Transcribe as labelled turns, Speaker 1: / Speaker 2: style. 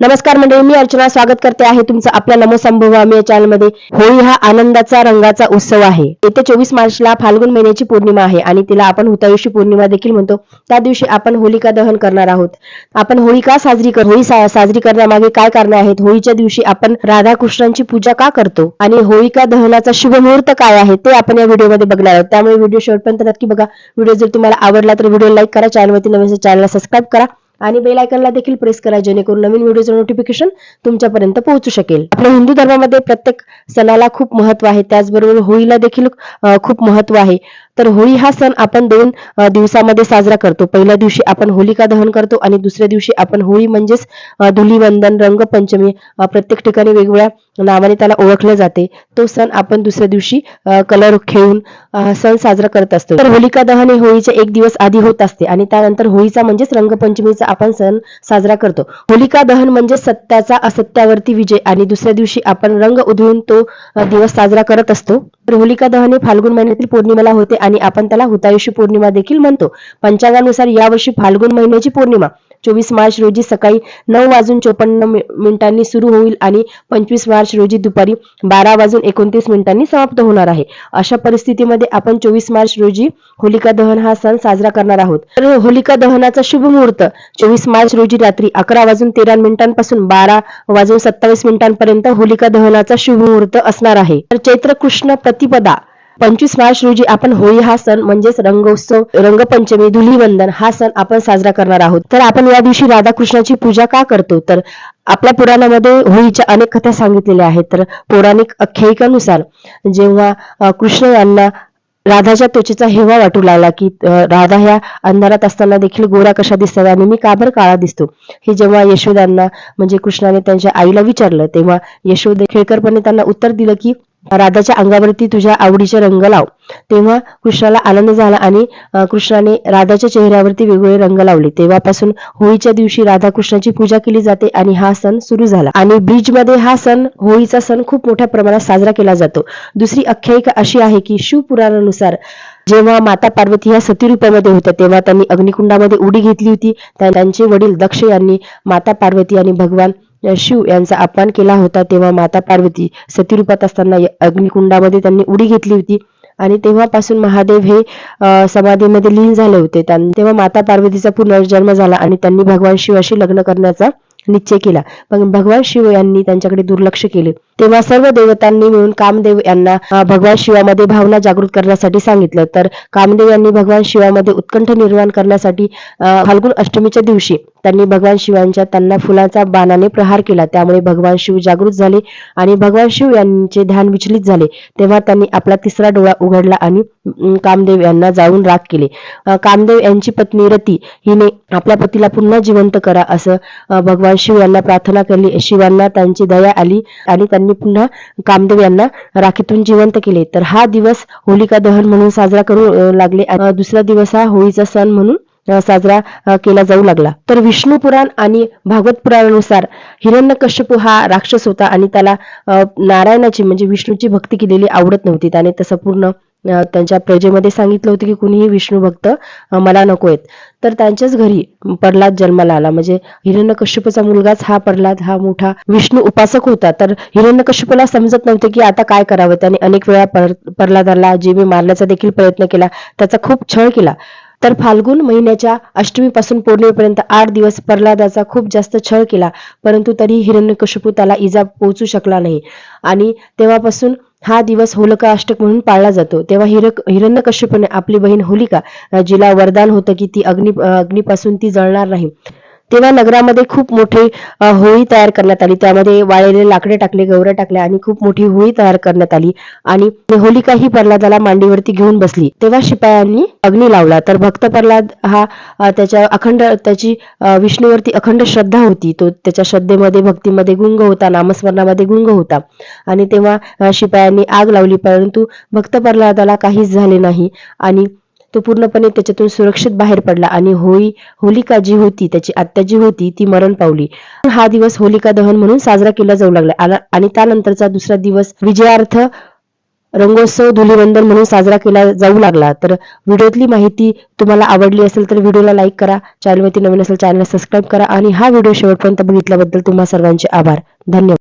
Speaker 1: नमस्कार मंडळी मी अर्चना स्वागत करते आहे तुमचं आपल्या नमोसंभवामी या चॅनलमध्ये. होळी हा आनंदाचा रंगाचा उत्सव आहे. येत्या चोवीस मार्चला फाल्गुन महिन्याची पौर्णिमा आहे आणि तिला आपण हुतायुषी पौर्णिमा देखील म्हणतो. त्या दिवशी आपण होलिका दहन करणार आहोत. आपण होळी का साजरी कर होळी सा- साजरी करण्यामागे काय कारणे आहेत? होळीच्या दिवशी आपण राधाकृष्णांची पूजा का करतो? आणि होळिका दहनाचा शुभ मुहूर्त काय आहे? ते आपण या व्हिडिओमध्ये बघणार आहोत. त्यामुळे व्हिडिओ शेवटपर्यंत नक्की बघा. व्हिडिओ जर तुम्हाला आवडला तर व्हिडिओ लाईक करा चॅनलवरती नवीन चॅनलला सबस्क्राईब करा. आणि बेल आयकनला देखील प्रेस करा जेणेकरून नवीन व्हिडिओचं नोटिफिकेशन तुमच्यापर्यंत पोहोचू शकेल. आपल्या हिंदू धर्मामध्ये प्रत्येक सणाला खूप महत्त्व आहे. त्याचबरोबर होळीला देखील खूप महत्त्व आहे. तर होळी हा सण आपण दोन दिवसामध्ये साजरा करतो. पहिल्या दिवशी आपण होलिका दहन करतो आणि दुसऱ्या दिवशी आपण होळी म्हणजेच धुलीवंदन रंगपंचमी प्रत्येक ठिकाणी वेगवेगळ्या नावाने त्याला ओळखले जाते. तो सण आपण दुसऱ्या दिवशी कलर खेळून सण साजरा करत असतो. तर होलिका दहन हे होळीच्या एक दिवस आधी होत असते आणि त्यानंतर होळीचा म्हणजेच रंगपंचमीचा आपण सण साजरा करतो. होलिका दहन म्हणजे सत्याचा असत्यावरती विजय आणि दुसऱ्या दिवशी आपण रंग उधळून तो दिवस साजरा करत असतो. तर होलिका दहन हे फाल्गुन महिन्यातील पौर्णिमेला होते आणि आपण त्याला हुतायुषी पौर्णिमा देखील म्हणतो. पंचांगानुसार यावर्षी फाल्गुन महिन्याची पौर्णिमा. चोवीस मार्च रोजी सकाळी नऊ वाजून चोपन्न मिनिटांनी सुरू होईल आणि पंचवीस मार्च रोजी दुपारी बारा वाजून एकोणतीस मिनिटांनी समाप्त होणार आहे. अशा परिस्थितीमध्ये आपण चोवीस मार्च रोजी होलिका दहन हा सण साजरा करणार आहोत. तर होलिका दहनाचा शुभ मुहूर्त चोवीस मार्च रोजी रात्री अकरा वाजून तेरा मिनिटांपासून बारा वाजून सत्तावीस मिनिटांपर्यंत होलिका दहनाचा शुभ मुहूर्त असणार आहे. तर चैत्र कृष्ण प्रतिपदा पंचवीस मार्च रोजी आपण होळी हा सण म्हणजेच रंगोत्सव रंगपंचमी धुलीवंदन हा सण आपण साजरा करणार आहोत. तर आपण या दिवशी राधाकृष्णाची पूजा का करतो? तर आपल्या पुराणामध्ये होळीच्या अनेक कथा सांगितलेल्या आहेत. तर पौराणिक आख्यायिकानुसार जेव्हा कृष्ण यांना राधाच्या त्वचेचा हेवा वाटू लागला की राधा ह्या अंधारात असताना देखील गोरा कशा दिसतात आणि मी का बरं काळा दिसतो? हे जेव्हा यशोदांना म्हणजे कृष्णाने त्यांच्या आईला विचारलं तेव्हा यशोदे खेळकरपणे त्यांना उत्तर दिलं की राधाच्या अंगावरती तुझ्या आवडीचे रंग लाव. तेव्हा कृष्णाला आनंद झाला आणि कृष्णाने राधाच्या चेहऱ्यावरती वेगवेगळे रंग लावले. तेव्हापासून होळीच्या दिवशी राधा कृष्णाची पूजा केली जाते आणि हा सण सुरू झाला. आणि ब्रिजमध्ये हा सण होळीचा सण खूप मोठ्या प्रमाणात साजरा केला जातो. दुसरी आख्यायिका अशी आहे की शिवपुराणानुसार जेव्हा माता पार्वती ह्या सतीरूपामध्ये होत्या तेव्हा त्यांनी अग्निकुंडामध्ये उडी घेतली होती. त्यांचे वडील दक्ष यांनी माता पार्वती आणि भगवान या शिव यांचा अपमान केला होता तेव्हा माता पार्वती सतीरूपात असताना अग्निकुंडामध्ये त्यांनी उडी घेतली होती. आणि तेव्हापासून महादेव हे समाधीमध्ये लीन झाले होते. त्यां- तेव्हा माता पार्वतीचा पुनर्जन्म झाला आणि त्यांनी भगवान शिवाशी लग्न करण्याचा निश्चय केला. पण भगवान शिव यांनी त्यांच्याकडे दुर्लक्ष केले. तेव्हा सर्व देवतांनी मिळून कामदेव यांना भगवान शिवामध्ये भावना जागृत करण्यासाठी सांगितलं. तर कामदेव यांनी भगवान शिवामध्ये उत्कंठ निर्माण करण्यासाठी फाल्गुन अष्टमीच्या दिवशी त्यांनी भगवान शिवांच्या त्यांना फुलांचा बाणाने प्रहार केला. त्यामुळे भगवान शिव जागृत झाले आणि भगवान शिव यांचे ध्यान विचलित झाले. तेव्हा त्यांनी आपला तिसरा डोळा उघडला आणि कामदेव यांना जाऊन राग केले. कामदेव यांची पत्नी रती हिने आपल्या पतीला पुन्हा जिवंत करा असं भगवान शिव यांना प्रार्थना केली. शिवांना त्यांची दया आली आणि त्यांनी पुन्हा कामदेव यांना राखीतून जिवंत केले. तर हा दिवस होलिका दहन म्हणून साजरा करू लागले. दुसरा दिवस हा होळीचा सण म्हणून साजरा केला जाऊ लागला. तर विष्णू पुराण आणि भागवत पुराणानुसार हिरण्यकश्यपू हा राक्षस होता आणि त्याला नारायणाची म्हणजे विष्णूची भक्ती केलेली आवडत नव्हती. त्याने तसं पूर्ण त्यांच्या प्रजेमध्ये सांगितलं होतं की कुणीही विष्णू भक्त मला नको आहेत. तर त्यांच्याच घरी प्रल्हाद जन्माला आला. म्हणजे हिरण्यकश्यपूचा मुलगाच हा प्रल्हाद हा मोठा विष्णू उपासक होता. तर हिरण्यकश्यपूला समजत नव्हते की आता काय करावं. त्याने अनेक वेळा पर- प्रल्हादाला जीवे मारण्याचा देखील प्रयत्न केला. त्याचा खूप छळ केला. तर फाल्गुन महिन्याच्या अष्टमीपासून पौर्णिमेपर्यंत आठ दिवस प्रल्हादाचा खूप जास्त छळ केला. परंतु तरी हिरण्यकश्यपू त्याला इजा पोहोचू शकला नाही. आणि तेव्हापासून हा दिवस होलका अष्टक म्हणून पाळला जातो. तेव्हा हिरक हिरण्यकश्यपने आपली बहीण होलिका जिला वरदान होतं की ती अग्नी अग्नीपासून ती जळणार नाही. तेव्हा नगरामध्ये खूप मोठी होळी तयार करण्यात आली. त्यामध्ये वाळलेले लाकडे टाकले गौऱ्या टाकल्या आणि खूप मोठी होळी तयार करण्यात आली. आणि होलिका ही प्रल्हादाला मांडीवरती घेऊन बसली. तेव्हा शिपायांनी अग्नी लावला. तर भक्त प्रल्हाद हा त्याच्या अखंड त्याची विष्णूवरती अखंड श्रद्धा होती. तो त्याच्या श्रद्धेमध्ये भक्तीमध्ये गुंग होता नामस्मरणामध्ये गुंग होता. आणि तेव्हा शिपायांनी आग लावली. परंतु भक्त प्रल्हादाला काहीच झाले नाही. आणि तो पूर्णपणे त्याच्यातून सुरक्षित बाहेर पडला आणि होळी होलिका जी होती त्याची आत्या जी होती ती मरण पावली. हा दिवस होलिका दहन म्हणून साजरा केला जाऊ लागला. आला- आणि त्यानंतरचा दुसरा दिवस विजयार्थ रंगोत्सव धुलीवंदन म्हणून साजरा केला जाऊ लागला. तर व्हिडिओतली माहिती तुम्हाला आवडली असेल तर व्हिडिओला लाईक करा चॅनलवरती नवीन असेल चॅनलला सबस्क्राईब करा आणि हा व्हिडिओ शेवटपर्यंत बघितल्याबद्दल तुम्हा सर्वांचे आभार. धन्यवाद.